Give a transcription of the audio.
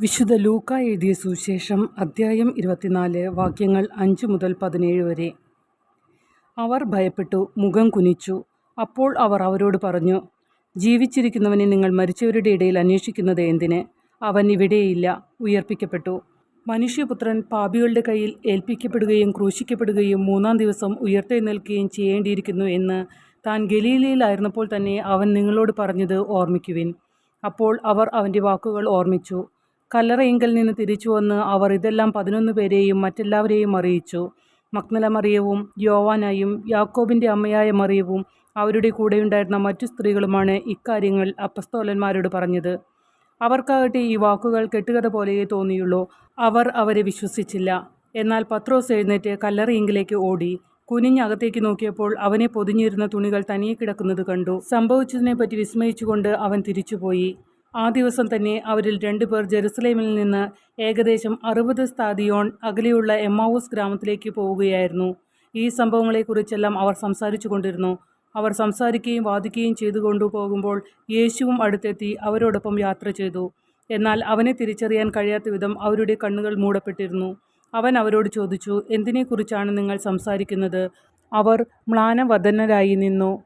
വിശുദ്ധ ലൂക്ക എഴുതിയ സുവിശേഷം അദ്ധ്യായം ഇരുപത്തിനാല് വാക്യങ്ങൾ അഞ്ച് മുതൽ പതിനേഴ് വരെ. അവർ ഭയപ്പെട്ടു മുഖം കുനിച്ചു. അപ്പോൾ അവർ അവരോട് പറഞ്ഞു ജീവിച്ചിരിക്കുന്നവനെ നിങ്ങൾ മരിച്ചവരുടെ ഇടയിൽ അന്വേഷിക്കുന്നത് എന്തിന്? അവൻ ഇവിടെയില്ല ഉയർപ്പിക്കപ്പെട്ടു. മനുഷ്യപുത്രൻ പാപികളുടെ കയ്യിൽ ഏൽപ്പിക്കപ്പെടുകയും ക്രൂശിക്കപ്പെടുകയും മൂന്നാം ദിവസം ഉയർത്തെഴുന്നേൽക്കുകയും ചെയ്യേണ്ടിയിരിക്കുന്നു എന്ന് താൻ ഗലീലയിലായിരുന്നപ്പോൾ തന്നെ അവൻ നിങ്ങളോട് പറഞ്ഞത് ഓർമ്മിക്കുവിൻ. അപ്പോൾ അവർ അവന്റെ വാക്കുകൾ ഓർമ്മിച്ചു. കല്ലറയിങ്കൽ നിന്ന് തിരിച്ചു വന്ന് അവർ ഇതെല്ലാം പതിനൊന്ന് പേരെയും മറ്റെല്ലാവരെയും അറിയിച്ചു. മക്നല മറിയവും യോവാനായും യാക്കോബിന്റെ അമ്മയായ മറിയവും അവരുടെ കൂടെയുണ്ടായിരുന്ന മറ്റു സ്ത്രീകളുമാണ് ഇക്കാര്യങ്ങൾ അപ്പസ്തോലന്മാരോട് പറഞ്ഞത്. അവർക്കാകട്ടെ ഈ വാക്കുകൾ കെട്ടുകഥ പോലെയേ തോന്നിയുള്ളൂ. അവർ അവരെ വിശ്വസിച്ചില്ല. എന്നാൽ പത്രോസ് എഴുന്നേറ്റ് കല്ലറയിങ്കിലേക്ക് ഓടി. കുനിഞ്ഞകത്തേക്ക് നോക്കിയപ്പോൾ അവനെ പൊതിഞ്ഞിരുന്ന തുണികൾ തനിയെ കിടക്കുന്നത് കണ്ടു. സംഭവിച്ചതിനെപ്പറ്റി വിസ്മയിച്ചുകൊണ്ട് അവൻ തിരിച്ചുപോയി. ആ ദിവസം തന്നെ അവരിൽ രണ്ടുപേർ ജെറുസലേമിൽ നിന്ന് ഏകദേശം അറുപത് സ്ഥാദിയോൺ അകലെയുള്ള എമ്മാവൂസ് ഗ്രാമത്തിലേക്ക് പോവുകയായിരുന്നു. ഈ സംഭവങ്ങളെക്കുറിച്ചെല്ലാം അവർ സംസാരിച്ചു കൊണ്ടിരുന്നു അവർ സംസാരിക്കുകയും വാദിക്കുകയും ചെയ്തുകൊണ്ടു പോകുമ്പോൾ യേശുവും അടുത്തെത്തി അവരോടൊപ്പം യാത്ര ചെയ്തു. എന്നാൽ അവനെ തിരിച്ചറിയാൻ കഴിയാത്ത വിധം അവരുടെ കണ്ണുകൾ മൂടപ്പെട്ടിരുന്നു. അവൻ അവരോട് ചോദിച്ചു എന്തിനെക്കുറിച്ചാണ് നിങ്ങൾ സംസാരിക്കുന്നത്? അവർ മ്ലാനവദനരായി നിന്നു.